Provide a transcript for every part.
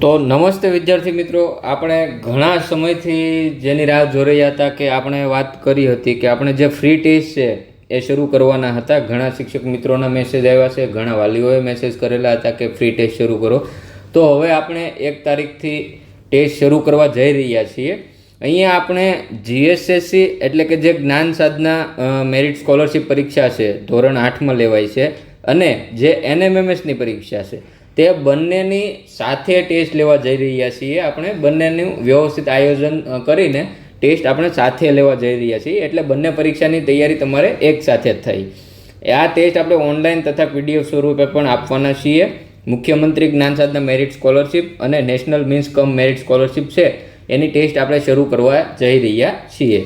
તો નમસ્તે વિદ્યાર્થી મિત્રો. આપણે ઘણા સમયથી જેની રાહ જોઈ રહ્યા હતા કે આપણે વાત કરી હતી કે આપણે જે ફ્રી ટેસ્ટ છે એ શરૂ કરવાના હતા. ઘણા શિક્ષક મિત્રોના મેસેજ આવ્યા છે, ઘણા વાલીઓએ મેસેજ કરેલા હતા કે ફ્રી ટેસ્ટ શરૂ કરો. તો હવે આપણે એક તારીખથી ટેસ્ટ શરૂ કરવા જઈ રહ્યા છીએ. અહીંયા આપણે જીએસએસસી એટલે કે જે જ્ઞાન સાધના મેરિટ સ્કોલરશિપ પરીક્ષા છે, ધોરણ આઠમાં લેવાય છે અને જે એનએમએમએસની પરીક્ષા છે. તે બંનેની સાથે ટેસ્ટ લેવા જઈ રહ્યા છીએ. આપણે બંનેનું વ્યવસ્થિત આયોજન કરીને ટેસ્ટ આપણે સાથે લેવા જઈ રહ્યા છીએ. એટલે બંને પરીક્ષાની તૈયારી તમારે એક સાથે જ થઈ. આ ટેસ્ટ આપણે ઓનલાઈન તથા પીડીએફ સ્વરૂપે પણ આપવાના છીએ. મુખ્યમંત્રી જ્ઞાન સાધના મેરિટ સ્કોલરશિપ અને national means cum merit scholarship છે. એની ટેસ્ટ આપણે શરૂ કરવા જઈ રહ્યા છીએ.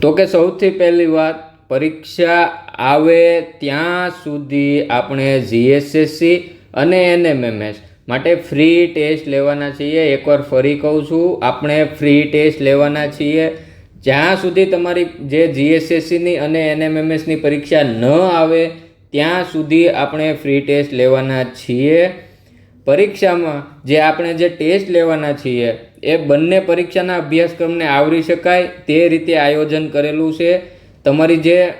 તો કે સૌથી પહેલી વાત, પરીક્ષા આવે ત્યાં સુધી આપણે જીએસએસસી અને એનએમએમએસ. માટે ફ્રી ટેસ્ટ લેવાના છીએ. એકવાર ફરી કહું છું, આપણે ફ્રી ટેસ્ટ લેવાના છીએ. જ્યાં સુધી તમારી જે જીએસએસસીની અને એનએમએમએસની પરીક્ષા ન આવે, ત્યાં સુધી આપણે ફ્રી ટેસ્ટ લેવાના છીએ. પરીક્ષામાં જે આપણે જે ટેસ્ટ લેવાના છીએ, એ બંને પરીક્ષાના અભ્યાસક્રમને આવરી શકાય, તે રીતે આયોજન કરેલું છે. તમારી જે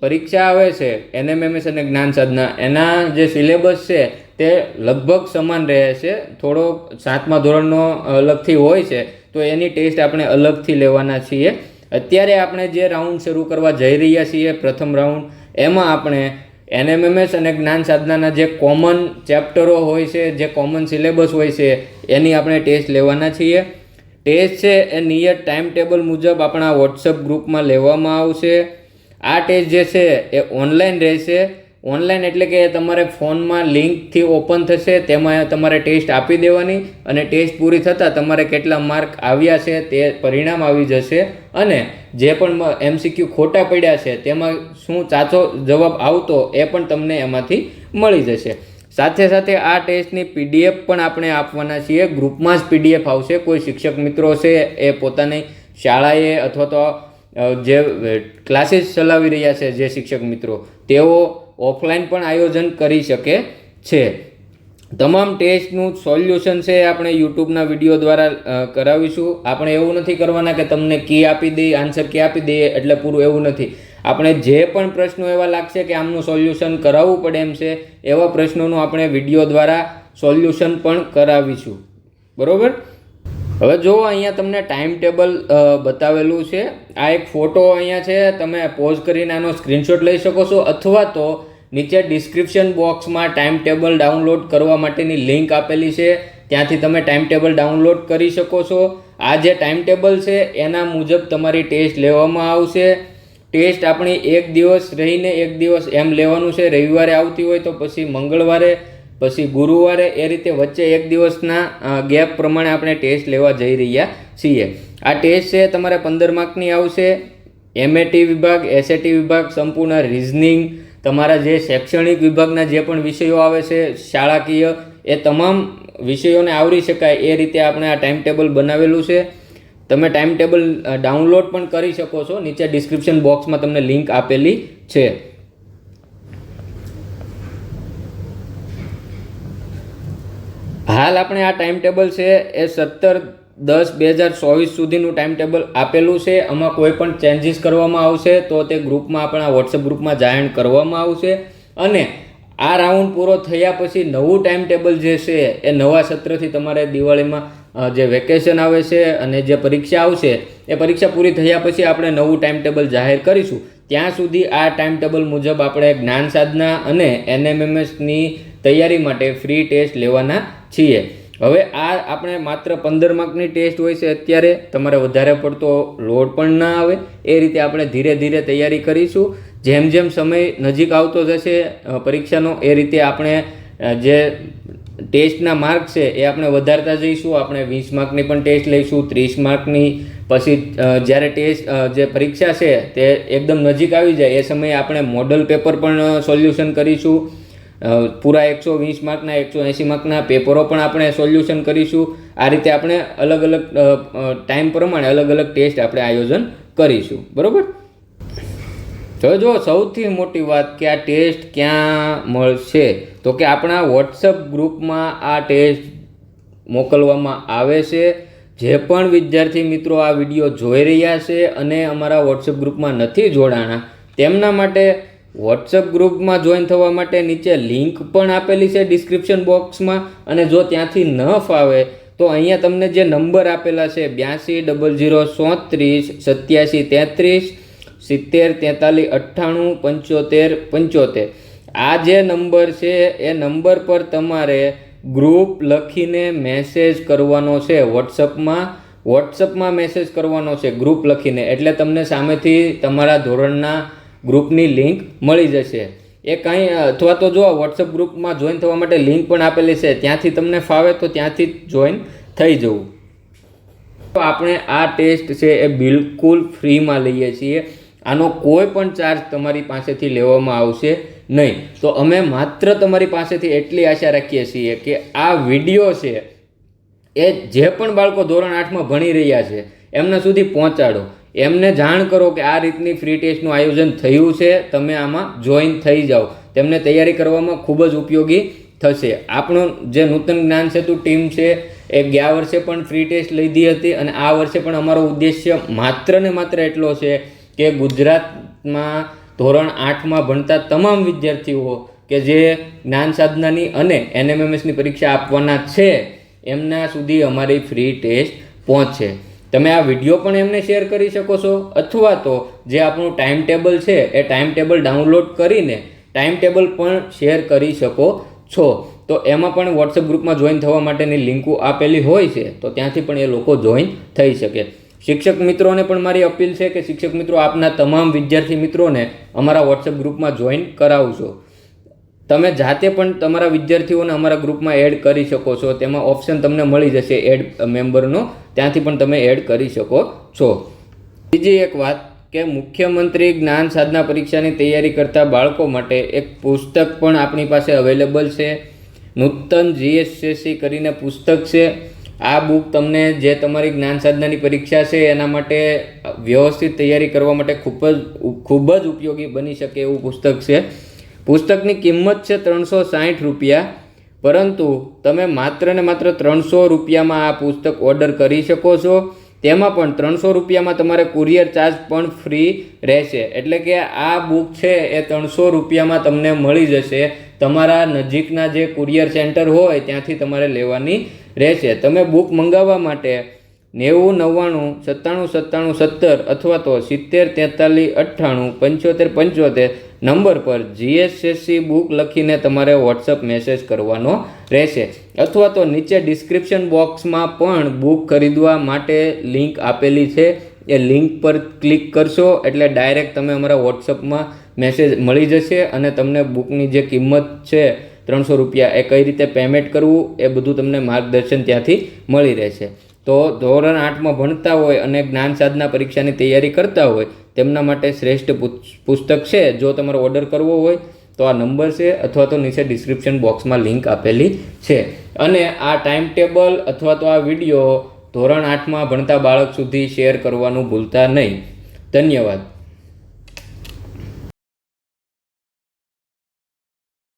પરીક્ષા આવે છે, એનએમએમએસ અને જ્ઞાન સાધના એના જે સિલેબસ છે તે લગભગ સમાન રહે છે. થોડો સાતમા ધોરણનો અલગથી હોય છે, તો એની ટેસ્ટ આપણે અલગથી લેવાના છીએ. અત્યારે આપણે જે રાઉન્ડ શરૂ કરવા જઈ રહ્યા છીએ, પ્રથમ રાઉન્ડ, એમાં આપણે એનએમએમએસ અને જ્ઞાન સાધનાના જે કોમન ચેપ્ટરો હોય છે, જે કોમન સિલેબસ હોય છે, એની આપણે ટેસ્ટ લેવાના છીએ. ટેસ્ટ છે એ નિયત ટાઈમ ટેબલ મુજબ આપણા વોટ્સઅપ ગ્રુપમાં લેવામાં આવશે. આ ટેસ્ટ જે છે એ ઓનલાઈન રહેશે. ઓનલાઈન એટલે કે તમારે ફોનમાં લિંકથી ઓપન થશે, તેમાં તમારે ટેસ્ટ આપી દેવાની અને ટેસ્ટ પૂરી થતાં તમારે કેટલા માર્ક આવ્યા છે તે પરિણામ આવી જશે. અને જે પણ એમસીક્યુ ખોટા પડ્યા છે, તેમાં શું સાચો જવાબ આવતો એ પણ તમને એમાંથી મળી જશે. સાથે સાથે આ ટેસ્ટની પીડીએફ પણ આપણે આપવાના છીએ. ગ્રુપમાં જ પીડીએફ આવશે. કોઈ શિક્ષક મિત્રો છે એ પોતાની શાળાએ અથવા તો જે ક્લાસીસ ચલાવી રહ્યા છે જે શિક્ષક મિત્રો, તેઓ ઓફલાઈન પણ આયોજન કરી શકે છે. તમામ ટેસ્ટનું સોલ્યુશન છે આપણે યુટ્યુબના વીડિયો દ્વારા કરાવીશું. આપણે એવું નથી કરવાના કે તમને કી આપી દઈએ આન્સર કી આપી દઈએ એટલે પૂરું એવું નથી. આપણે જે પણ પ્રશ્નો એવા લાગશે કે આમનું સોલ્યુશન કરાવવું પડે એમ છે, એવા પ્રશ્નોનું આપણે વીડિયો દ્વારા સોલ્યુશન પણ કરાવીશું. બરાબર? હવે જો અહીંયા તમને ટાઈમ ટેબલ બતાવેલું છે, આ એક ફોટો અહીંયા છે, તમે પોઝ કરીને આનો સ્ક્રીનશોટ લઈ શકો છો, અથવા તો નીચે ડિસ્ક્રિપ્શન બોક્સમાં ટાઈમ ટેબલ ડાઉનલોડ કરવા માટેની લિંક આપેલી છે. ત્યાંથી તમે ટાઈમ ટેબલ ડાઉનલોડ કરી શકો છો. આ જે ટાઈમ ટેબલ છે, એના મુજબ તમારી ટેસ્ટ લેવામાં આવશે. ટેસ્ટ આપણી એક દિવસ રહીને એક દિવસ એમ લેવાનું છે. રવિવારે આવતી હોય તો પછી મંગળવારે, પછી ગુરુવારે, એ રીતે વચ્ચે એક દિવસના ગેપ પ્રમાણે આપણે ટેસ્ટ લેવા જઈ રહ્યા છીએ. આ ટેસ્ટ છે, તમારે પંદર માર્કની આવશે. એમએટી વિભાગ એસએટી વિભાગ, સંપૂર્ણ રિઝનિંગ તમારા જે શૈક્ષણિક વિભાગના જે પણ વિષયો આવે છે, શાળાકીય, એ તમામ વિષયોને આવરી શકાય એ રીતે આપણે આ ટાઈમ ટેબલ બનાવેલું છે. તમે ટાઈમ ટેબલ ડાઉનલોડ પણ કરી શકો છો. નીચે ડિસ્ક્રિપ્શન બોક્સમાં તમને લિંક આપેલી છે. હાલ આપણે આ ટાઈમ ટેબલ છે એ સત્તર દસ બે હજાર ચોવીસ સુધીનું ટાઈમ ટેબલ આપેલું છે. આમાં કોઈ પણ ચેન્જીસ કરવામાં આવશે તો તે ગ્રુપમાં આપણા વોટ્સએપ ગ્રુપમાં જાહેર કરવામાં આવશે. અને આ રાઉન્ડ પૂરો થયા પછી નવું ટાઈમ ટેબલ જે છે એ નવા સત્રથી તમારે દિવાળીમાં જે વેકેશન આવે છે અને જે પરીક્ષા આવશે, એ પરીક્ષા પૂરી થયા પછી આપણે નવું ટાઈમ ટેબલ જાહેર કરીશું. ત્યાં સુધી આ ટાઈમ ટેબલ મુજબ આપણે જ્ઞાન સાધના અને એનએમએમએસની તૈયારી માટે ફ્રી ટેસ્ટ લેવાના છીએ. હવે આ આપણે માત્ર પંદર માર્કની ટેસ્ટ હોય છે અત્યારે, તમારે વધારે પડતો લોડ પણ ના આવે. એ રીતે આપણે ધીરે ધીરે તૈયારી કરીશું. જેમ જેમ સમય નજીક આવતો જશે પરીક્ષાનો, એ રીતે આપણે જે ટેસ્ટના માર્ક છે એ આપણે વધારતા જઈશું. આપણે વીસ માર્કની પણ ટેસ્ટ લઈશું, ત્રીસ માર્કની. પછી જ્યારે ટેસ્ટ જે પરીક્ષા છે તે એકદમ નજીક આવી જાય, એ સમયે આપણે મોડલ પેપર પણ સોલ્યુશન કરીશું. પૂરા એકસો વીસ માર્કના, એકસો એંસી માર્કના પેપરો પણ આપણે સોલ્યુશન કરીશું. આ રીતે આપણે અલગ અલગ ટાઈમ પ્રમાણે અલગ અલગ ટેસ્ટ આપણે આયોજન કરીશું. બરાબર? તો જો સૌથી મોટી વાત કે આ ટેસ્ટ ક્યાં મળશે? તો કે આપણા વોટ્સઅપ ગ્રુપમાં આ ટેસ્ટ મોકલવામાં આવે છે. જે પણ વિદ્યાર્થી મિત્રો આ વીડિયો જોઈ રહ્યા છે અને અમારા વોટ્સએપ ગ્રુપમાં નથી જોડાણા, તેમના માટે વોટ્સએપ ગ્રુપમાં જોઈન થવા માટે નીચે લિંક પણ આપેલી છે ડિસ્ક્રિપ્શન બોક્સમાં અને જો ત્યાંથી ન ફાવે, તો અહીંયા તમને જે નંબર આપેલા છે બ્યાસી ડબલ જીરો સોત્રીસ, સત્યાસી તેત્રીસ, સિત્તેર તેતાલીસ અઠ્ઠાણું પંચોતેર પંચોતેર. આ જે નંબર છે, એ નંબર પર તમારે ગ્રુપ લખીને મેસેજ કરવાનો છે વોટ્સઅપમાં. વોટ્સઅપમાં મેસેજ કરવાનો છે ગ્રુપ લખીને. એટલે તમને સામેથી તમારા ધોરણના ગ્રુપની લિંક મળી જશે. એ કાંઈ અથવા તો જો વોટ્સઅપ ગ્રુપમાં જોઈન થવા માટે લિંક પણ આપેલી છે, ત્યાંથી તમને ફાવે તો ત્યાંથી જોઈન થઈ જવું. તો આપણે આ ટેસ્ટ છે એ બિલકુલ ફ્રીમાં લઈએ છીએ. આનો કોઈ પણ ચાર્જ તમારી પાસેથી લેવામાં આવશે નહીં. તો અમે માત્ર તમારી પાસેથી એટલી આશા રાખીએ છીએ કે આ વીડિયો છે એ જે પણ બાળકો ધોરણ આઠમાં ભણી રહ્યા છે, એમના સુધી પહોંચાડો. એમને જાણ કરો કે આ રીતની ફ્રી ટેસ્ટનું આયોજન થયું છે, તમે આમાં જોઈન થઈ જાઓ. તેમને તૈયારી કરવામાં ખૂબ જ ઉપયોગી થશે. આપણું જે નૂતન જ્ઞાન સેતુ ટીમ છે, એ ગયા વર્ષે પણ ફ્રી ટેસ્ટ લીધી હતી અને આ વર્ષે પણ અમારો ઉદ્દેશ્ય માત્ર ને માત્ર એટલો છે કે ગુજરાતમાં ધોરણ આઠમાં ભણતા તમામ વિદ્યાર્થીઓ કે જે જ્ઞાન સાધનાની અને એનએમએમએસની પરીક્ષા આપવાના છે, એમના સુધી અમારી ફ્રી ટેસ્ટ પહોંચે. તમે આ વીડિયો પણ એમને શેર કરી શકો છો, અથવા તો જે આપણું ટાઈમ ટેબલ છે એ ટાઈમ ટેબલ ડાઉનલોડ કરીને ટાઈમ ટેબલ પણ શેર કરી શકો છો. તો એમાં પણ વોટ્સએપ ગ્રુપમાં જોઈન થવા માટેની લિંકો આપેલી હોય છે, તો ત્યાંથી પણ એ લોકો જોઈન થઈ શકે. શિક્ષક મિત્રોને પણ મારી અપીલ છે કે શિક્ષક મિત્રો, આપના તમામ વિદ્યાર્થી મિત્રોને અમારા વોટ્સએપ ગ્રુપમાં જોઈન કરાવશો તમે જાતે પણ તમારા વિદ્યાર્થીઓને અમારા ગ્રુપમાં એડ કરી શકો છો. તેમાં ઓપ્શન તમને મળી જશે એડ મેમ્બરનો. ત્યાંથી પણ તમે એડ કરી શકો છો. બીજી એક વાત કે મુખ્યમંત્રી જ્ઞાન સાધના પરીક્ષાની તૈયારી કરતા બાળકો માટે એક પુસ્તક પણ આપણી પાસે અવેલેબલ છે. નૂતન જીએસએસસી કરીને પુસ્તક છે. આ બુક તમને જે તમારી જ્ઞાન સાધનાની પરીક્ષા છે એના માટે વ્યવસ્થિત તૈયારી કરવા માટે ખૂબ જ ખૂબ જ ઉપયોગી બની શકે એવું પુસ્તક છે. પુસ્તકની કિંમત છે ત્રણસો સાઠ રૂપિયા. પરંતુ તમે માત્ર ને માત્ર ત્રણસો રૂપિયામાં આ પુસ્તક ઓર્ડર કરી શકો છો. તેમાં પણ ત્રણસો રૂપિયામાં તમારે કુરિયર ચાર્જ પણ ફ્રી રહેશે. એટલે કે આ બુક છે એ ત્રણસો રૂપિયામાં તમને મળી જશે. તમારા નજીકના જે કુરિયર સેન્ટર હોય ત્યાંથી તમારે લેવાની રહેશે. તમે બુક મંગાવવા માટે નેવું, નવ્વાણું, સત્તાણું સત્તાણું, સત્તર અથવા તો સિત્તેર, તેતાલીસ, અઠ્ઠાણું, પંચોતેર પંચોતેર નંબર પર જીએસએસસી બુક લખીને તમારે વોટ્સઅપ મેસેજ કરવાનો રહેશે. અથવા તો નીચે ડિસ્ક્રિપ્શન બોક્સમાં પણ બુક ખરીદવા માટે લિંક આપેલી છે. એ લિંક પર ક્લિક કરશો એટલે ડાયરેક્ટ તમે અમારા વોટ્સઅપમાં મેસેજ મળી જશે અને તમને બુકની જે કિંમત છે ત્રણસો રૂપિયા એ કઈ રીતે પેમેન્ટ કરવું એ બધું તમને માર્ગદર્શન ત્યાંથી મળી રહેશે. તો ધોરણ આઠમાં ભણતા હોય અને જ્ઞાન સાધના પરીક્ષાની તૈયારી કરતા હોય, તેમના માટે શ્રેષ્ઠ પુસ- પુસ્તક છે. જો તમારે ઓર્ડર કરવો હોય, તો આ નંબર છે અથવા તો નીચે ડિસ્ક્રિપ્શન બોક્સમાં લિંક આપેલી છે. અને આ ટાઈમ ટેબલ અથવા તો આ વીડિયો ધોરણ આઠમાં ભણતા બાળક સુધી શેર કરવાનું ભૂલતા નહીં. ધન્યવાદ.